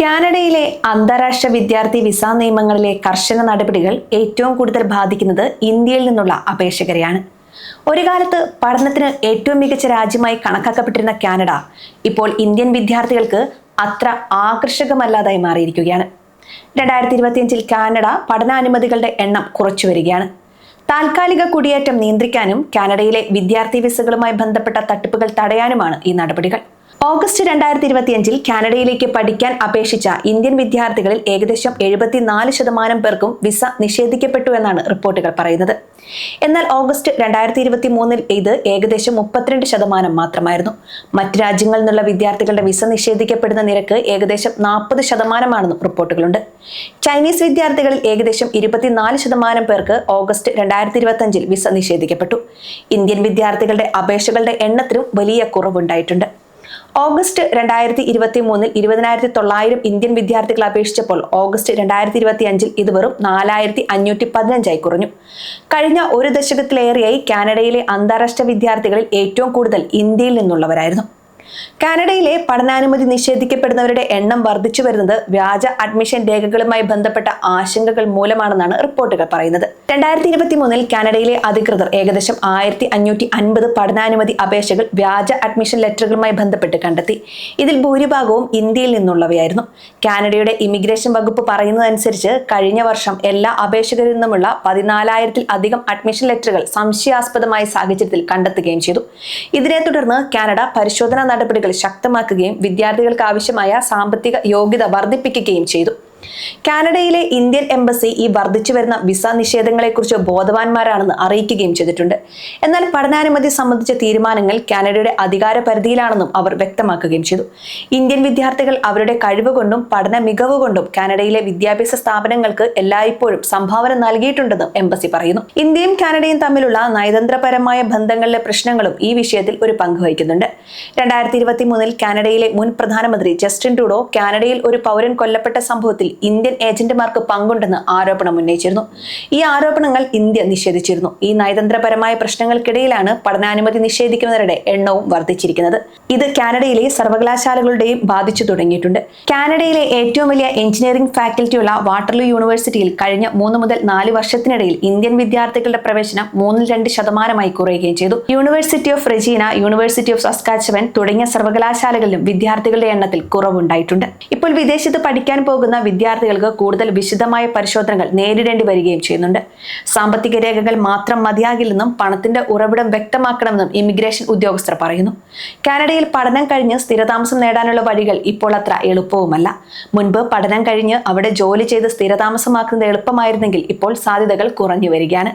കാനഡയിലെ അന്താരാഷ്ട്ര വിദ്യാർത്ഥി വിസ നിയമങ്ങളിലെ കർശന നടപടികൾ ഏറ്റവും കൂടുതൽ ബാധിക്കുന്നത് ഇന്ത്യയിൽ നിന്നുള്ള അപേക്ഷകരെയാണ്. ഒരു കാലത്ത് പഠനത്തിന് ഏറ്റവും മികച്ച രാജ്യമായി കണക്കാക്കപ്പെട്ടിരുന്ന കാനഡ ഇപ്പോൾ ഇന്ത്യൻ വിദ്യാർത്ഥികൾക്ക് അത്ര ആകർഷകമല്ലാതായി മാറിയിരിക്കുകയാണ്. രണ്ടായിരത്തി ഇരുപത്തിയഞ്ചിൽ കാനഡ പഠനാനുമതികളുടെ എണ്ണം കുറച്ചു വരികയാണ്. താൽക്കാലിക കുടിയേറ്റം നിയന്ത്രിക്കാനും കാനഡയിലെ വിദ്യാർത്ഥി വിസകളുമായി ബന്ധപ്പെട്ട തട്ടിപ്പുകൾ തടയാനുമാണ് ഈ നടപടികൾ. ഓഗസ്റ്റ് രണ്ടായിരത്തി ഇരുപത്തിയഞ്ചിൽ കാനഡയിലേക്ക് പഠിക്കാൻ അപേക്ഷിച്ച ഇന്ത്യൻ വിദ്യാർത്ഥികളിൽ ഏകദേശം എഴുപത്തിനാല് ശതമാനം പേർക്കും വിസ നിഷേധിക്കപ്പെട്ടു എന്നാണ് റിപ്പോർട്ടുകൾ പറയുന്നത്. എന്നാൽ ഓഗസ്റ്റ് രണ്ടായിരത്തി ഇരുപത്തി മൂന്നിൽ ഇത് ഏകദേശം മുപ്പത്തിരണ്ട് ശതമാനം മാത്രമായിരുന്നു. മറ്റ് രാജ്യങ്ങളിൽ നിന്നുള്ള വിദ്യാർത്ഥികളുടെ വിസ നിഷേധിക്കപ്പെടുന്ന നിരക്ക് ഏകദേശം നാൽപ്പത് ശതമാനമാണെന്നും റിപ്പോർട്ടുകളുണ്ട്. ചൈനീസ് വിദ്യാർത്ഥികളിൽ ഏകദേശം ഇരുപത്തിനാല് ശതമാനം പേർക്ക് ഓഗസ്റ്റ് രണ്ടായിരത്തി ഇരുപത്തി വിസ നിഷേധിക്കപ്പെട്ടു. ഇന്ത്യൻ വിദ്യാർത്ഥികളുടെ അപേക്ഷകളുടെ എണ്ണത്തിലും വലിയ കുറവുണ്ടായിട്ടുണ്ട്. ഓഗസ്റ്റ് രണ്ടായിരത്തി ഇരുപത്തി മൂന്നിൽ ഇരുപതിനായിരത്തി തൊള്ളായിരം ഇന്ത്യൻ വിദ്യാർത്ഥികൾ അപേക്ഷിച്ചപ്പോൾ ഓഗസ്റ്റ് രണ്ടായിരത്തി ഇരുപത്തി അഞ്ചിൽ ഇത് വെറും നാലായിരത്തി അഞ്ഞൂറ്റി പതിനഞ്ചായി കുറഞ്ഞു. കഴിഞ്ഞ ഒരു ദശകത്തിലേറെയായി കാനഡയിലെ അന്താരാഷ്ട്ര വിദ്യാർത്ഥികളിൽ ഏറ്റവും കൂടുതൽ ഇന്ത്യയിൽ നിന്നുള്ളവരായിരുന്നു. കാനഡയിലെ പഠനാനുമതി നിഷേധിക്കപ്പെടുന്നവരുടെ എണ്ണം വർദ്ധിച്ചു വരുന്നത് വ്യാജ അഡ്മിഷൻ രേഖകളുമായി ബന്ധപ്പെട്ട ആശങ്കകൾ മൂലമാണെന്നാണ് റിപ്പോർട്ടുകൾ പറയുന്നത്. രണ്ടായിരത്തി ഇരുപത്തി മൂന്നിൽ കാനഡയിലെ അധികൃതർ ഏകദേശം ആയിരത്തി അഞ്ഞൂറ്റി അൻപത് പഠനാനുമതി അപേക്ഷകൾ വ്യാജ അഡ്മിഷൻ ലെറ്ററുകളുമായി ബന്ധപ്പെട്ട് കണ്ടെത്തി. ഇതിൽ ഭൂരിഭാഗവും ഇന്ത്യയിൽ നിന്നുള്ളവയായിരുന്നു. കാനഡയുടെ ഇമിഗ്രേഷൻ വകുപ്പ് പറയുന്നതനുസരിച്ച് കഴിഞ്ഞ വർഷം എല്ലാ അപേക്ഷകരിൽ നിന്നുമുള്ള പതിനാലായിരത്തിൽ അധികം അഡ്മിഷൻ ലെറ്ററുകൾ സംശയാസ്പദമായ സാഹചര്യത്തിൽ കണ്ടെത്തുകയും ചെയ്തു. ഇതിനെ തുടർന്ന് കാനഡ പരിശോധനാ നടപടികൾ ശക്തമാക്കുകയും വിദ്യാർത്ഥികൾക്ക് ആവശ്യമായ സാമ്പത്തിക യോഗ്യത വർദ്ധിപ്പിക്കുകയും ചെയ്തു. കാനഡയിലെ ഇന്ത്യൻ എംബസി ഈ വർദ്ധിച്ചു വരുന്ന വിസ നിഷേധങ്ങളെക്കുറിച്ച് ബോധവാന്മാരാണെന്ന് അറിയിക്കുകയും ചെയ്തിട്ടുണ്ട്. എന്നാൽ പഠനാനുമതി സംബന്ധിച്ച തീരുമാനങ്ങൾ കാനഡയുടെ അധികാര പരിധിയിലാണെന്നും അവർ വ്യക്തമാക്കുകയും ചെയ്തു. ഇന്ത്യൻ വിദ്യാർത്ഥികൾ അവരുടെ കഴിവ് കൊണ്ടും പഠന മികവ് കൊണ്ടും കാനഡയിലെ വിദ്യാഭ്യാസ സ്ഥാപനങ്ങൾക്ക് എല്ലായ്പ്പോഴും സംഭാവന നൽകിയിട്ടുണ്ടെന്നും എംബസി പറയുന്നു. ഇന്ത്യയും കാനഡയും തമ്മിലുള്ള നയതന്ത്രപരമായ ബന്ധങ്ങളിലെ പ്രശ്നങ്ങളും ഈ വിഷയത്തിൽ ഒരു പങ്ക് വഹിക്കുന്നുണ്ട്. രണ്ടായിരത്തി ഇരുപത്തി മൂന്നിൽ കാനഡയിലെ മുൻ പ്രധാനമന്ത്രി ജസ്റ്റിൻ ട്രൂഡോ കാനഡയിൽ ഒരു പൗരൻ കൊല്ലപ്പെട്ട സംഭവത്തിൽ ഇന്ത്യൻ ഏജന്റുമാർക്ക് പങ്കുണ്ടെന്ന് ആരോപണം ഉന്നയിച്ചിരുന്നു. ഈ ആരോപണങ്ങൾ ഇന്ത്യ നിഷേധിച്ചിരുന്നു. ഈ നയതന്ത്രപരമായ പ്രശ്നങ്ങൾക്കിടയിലാണ് പഠനാനുമതി നിഷേധിക്കുന്നവരുടെ എണ്ണവും വർദ്ധിച്ചിരിക്കുന്നത്. ഇത് കാനഡയിലെ സർവകലാശാലകളുടെയും ബാധിച്ചു തുടങ്ങിയിട്ടുണ്ട്. കാനഡയിലെ ഏറ്റവും വലിയ എഞ്ചിനീയറിംഗ് ഫാക്കൽറ്റിയുള്ള വാട്ടർലൂ യൂണിവേഴ്സിറ്റിയിൽ കഴിഞ്ഞ മൂന്ന് മുതൽ നാല് വർഷത്തിനിടയിൽ ഇന്ത്യൻ വിദ്യാർത്ഥികളുടെ പ്രവേശനം മൂന്നിൽ രണ്ട് ശതമാനമായി കുറയുകയും ചെയ്തു. University of Regina university of Saskatchewan തുടങ്ങിയ സർവകലാശാലകളിലും വിദ്യാർത്ഥികളുടെ എണ്ണത്തിൽ കുറവുണ്ടായിട്ടുണ്ട്. ഇപ്പോൾ വിദേശത്ത് പഠിക്കാൻ പോകുന്ന വിദ്യാർത്ഥികൾക്ക് കൂടുതൽ വിശദമായ പരിശോധനകൾ നേരിടേണ്ടി വരികയും ചെയ്യുന്നുണ്ട്. സാമ്പത്തിക രേഖകൾ മാത്രം മതിയാകില്ലെന്നും പണത്തിന്റെ ഉറവിടം വ്യക്തമാക്കണമെന്നും ഇമിഗ്രേഷൻ ഉദ്യോഗസ്ഥർ പറയുന്നു. കാനഡയിൽ പഠനം കഴിഞ്ഞ് സ്ഥിരതാമസം നേടാനുള്ള വഴികൾ ഇപ്പോൾ അത്ര എളുപ്പവുമല്ല. മുൻപ് പഠനം കഴിഞ്ഞ് അവിടെ ജോലി ചെയ്ത് സ്ഥിരതാമസമാക്കുന്നത് എളുപ്പമായിരുന്നെങ്കിൽ ഇപ്പോൾ സാധ്യതകൾ കുറഞ്ഞു വരികയാണ്.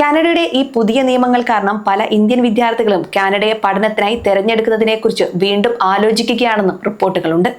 കാനഡയുടെ ഈ പുതിയ നിയമങ്ങൾ കാരണം പല ഇന്ത്യൻ വിദ്യാർത്ഥികളും കാനഡയെ പഠനത്തിനായി തെരഞ്ഞെടുക്കുന്നതിനെക്കുറിച്ച് വീണ്ടും ആലോചിക്കുകയാണെന്നും റിപ്പോർട്ടുകളുണ്ട്.